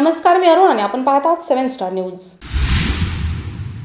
नमस्कार मी अरुण आणि आपण पाहतात सेव्हन स्टार न्यूज.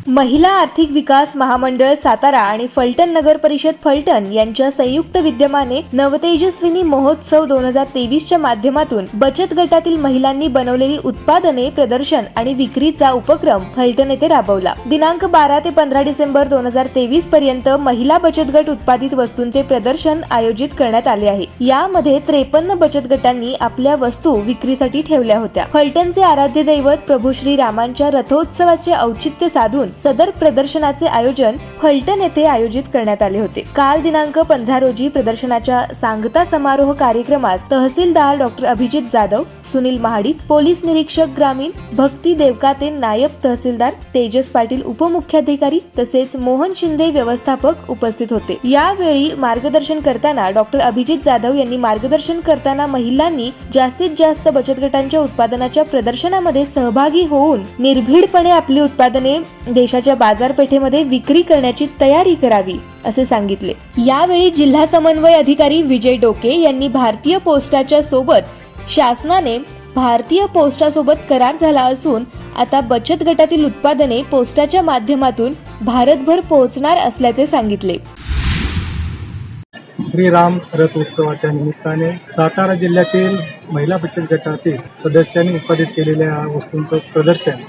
महिला आर्थिक विकास महामंडळ सातारा आणि फलटण नगर परिषद फलटण यांच्या संयुक्त विद्यमाने नवतेजस्विनी महोत्सव दोन हजार तेवीसच्या माध्यमातून बचत गटातील महिलांनी बनवलेली उत्पादने प्रदर्शन आणि विक्रीचा उपक्रम फलटण येथे राबवला. दिनांक बारा ते पंधरा डिसेंबर दोन हजार तेवीस पर्यंत महिला बचत गट उत्पादित वस्तूंचे प्रदर्शन आयोजित करण्यात आले आहे. यामध्ये त्रेपन्न बचत गटांनी आपल्या वस्तू विक्रीसाठी ठेवल्या होत्या. फलटणचे आराध्य दैवत प्रभू श्री रामांच्या रथोत्सवाचे औचित्य साधून सदर प्रदर्शनाचे आयोजन फलटण येथे आयोजित करण्यात आले होते. काल दिनांक पंधरा रोजी प्रदर्शनाच्या सांगता समारोह कार्यक्रमास तहसीलदार डॉक्टर अभिजित जाधव सुनील महाडिक पोलीस निरीक्षक ग्रामीण भक्ती देवकाते नायब तहसीलदार तेजस पाटील उपमुख्याधिकारी तसेच मोहन शिंदे व्यवस्थापक उपस्थित होते. यावेळी मार्गदर्शन करताना डॉक्टर अभिजित जाधव यांनी मार्गदर्शन करताना महिलांनी जास्तीत जास्त बचत गटांच्या उत्पादनाच्या प्रदर्शनामध्ये सहभागी होऊन निर्भीडपणे आपली उत्पादने देशाच्या बाजारपेठेमध्ये विक्री करण्याची तयारी करावी असे सांगितले. यावेळी जिल्हा समन्वय अधिकारी विजय डोके यांनी भारतीय पोस्टाच्या सोबत शासनाने भारतीय पोस्टासोबत करार झाला असून आता बचत गटातील उत्पादने पोस्टाच्या माध्यमातून भारतभर पोहोचणार असल्याचे सांगितले. श्रीराम रथ उत्सवाच्या निमित्ताने सातारा जिल्ह्यातील महिला बचत गटातील सदस्यांनी उत्पादित केलेल्या वस्तूंचं प्रदर्शन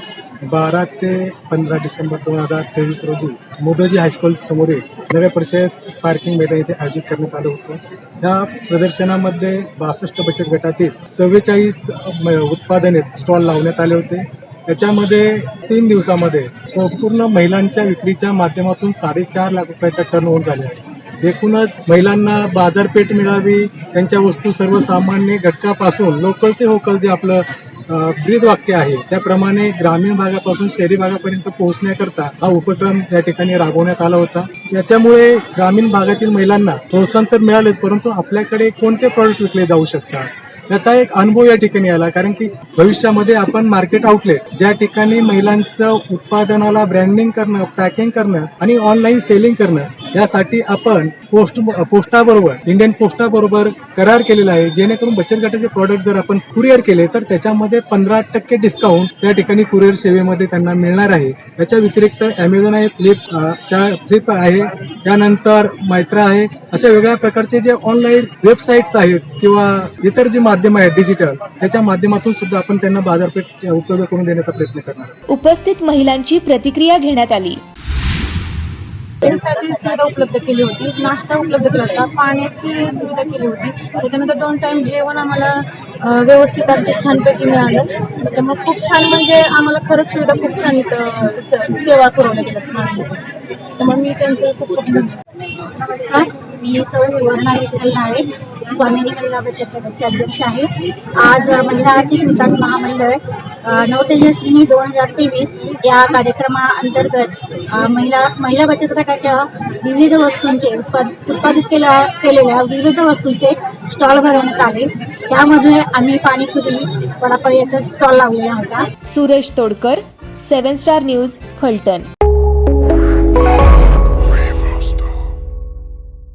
बारा ते पंधरा डिसेंबर दोन हजार तेवीस रोजी मोदोजी हायस्कूल समोरील नगर परिषद पार्किंग मैदान येथे आयोजित करण्यात आलं होतं. या प्रदर्शनामध्ये बासष्ट बचत गटातील चव्वेचाळीस उत्पादने स्टॉल लावण्यात आले होते. त्याच्यामध्ये तीन दिवसामध्ये संपूर्ण महिलांच्या विक्रीच्या माध्यमातून साडेचार लाख रुपयाचा टर्न ओव्हर झाले आहे. एकूणच महिलांना बाजारपेठ मिळावी त्यांच्या वस्तू सर्वसामान्य घटकापासून लोकल ते होकल जे आपलं ब्रीद वाक्य आहे. त्याप्रमाणे ग्रामीण भागापासून शहरी भागापर्यंत पोहोचण्याकरता हा उपक्रम या ठिकाणी राबवण्यात आला होता. याच्यामुळे ग्रामीण भागातील महिलांना प्रोत्साहन तर मिळालेच परंतु आपल्याकडे कोणते प्रॉडक्ट विकले जाऊ शकतात? याचा एक अनुभव या ठिकाणी आला कारण की भविष्यामध्ये आपण मार्केट आउटलेट ज्या ठिकाणी महिलांचं उत्पादनाला ब्रँडिंग करणं पॅकिंग करणं आणि ऑनलाईन सेलिंग करणं यासाठी आपण पोस्ट पोस्टाबरोबर इंडियन पोस्टाबरोबर करार केलेला आहे. जेणेकरून बचत गटाचे प्रॉडक्ट जर आपण कुरिअर केले तर त्याच्यामध्ये पंधरा टक्के डिस्काउंट त्या ठिकाणी कुरिअर सेवेमध्ये त्यांना मिळणार आहे. याच्या व्यतिरिक्त अमेझॉन आहे फ्लिप च्या फ्लिप आहे त्यानंतर मैत्रा आहे. अशा वेगळ्या प्रकारचे जे ऑनलाईन वेबसाईट्स आहेत किंवा इतर जे माध्यम आहेत डिजिटल त्याच्या माध्यमातून सुद्धा आपण त्यांना बाजारपेठ उपलब्ध करून देण्याचा प्रयत्न करणार उपस्थित महिलांची प्रतिक्रिया घेण्यात आली. त्यांसाठी सुविधा उपलब्ध केली होती. नाश्ता उपलब्ध केला होता. पाण्याची सुविधा केली होती. त्याच्यानंतर दोन टाईम जेवण आम्हाला व्यवस्थित अगदी छानपैकी मिळालं. त्याच्यामुळे खूप छान म्हणजे आम्हाला खरंच सुविधा खूप छान इथं स- सेवा पुरवल्या गेल्या त्यामुळे मी त्यांचं खूप खूप नमस्कार. मी सौ सुवर्णा विठ्ठल नाळे. स्वामिनी महिला बचत गटाचे अध्यक्ष आहे आज महिला आर्थिक विकास महामंडळ नऊ नवतेजस्विनी दोन हजार तेवीस या कार्यक्रमाअंतर्गत महिला महिला बचत गटाच्या विविध वस्तूंचे उत्पाद उत्पादित केल्या केलेल्या विविध वस्तूंचे स्टॉल भरवण्यात आले. त्यामध्ये आम्ही पाणीपुरी वडापाव याचा स्टॉल लावलेला होता. Suresh Todkar seven star news Phaltan.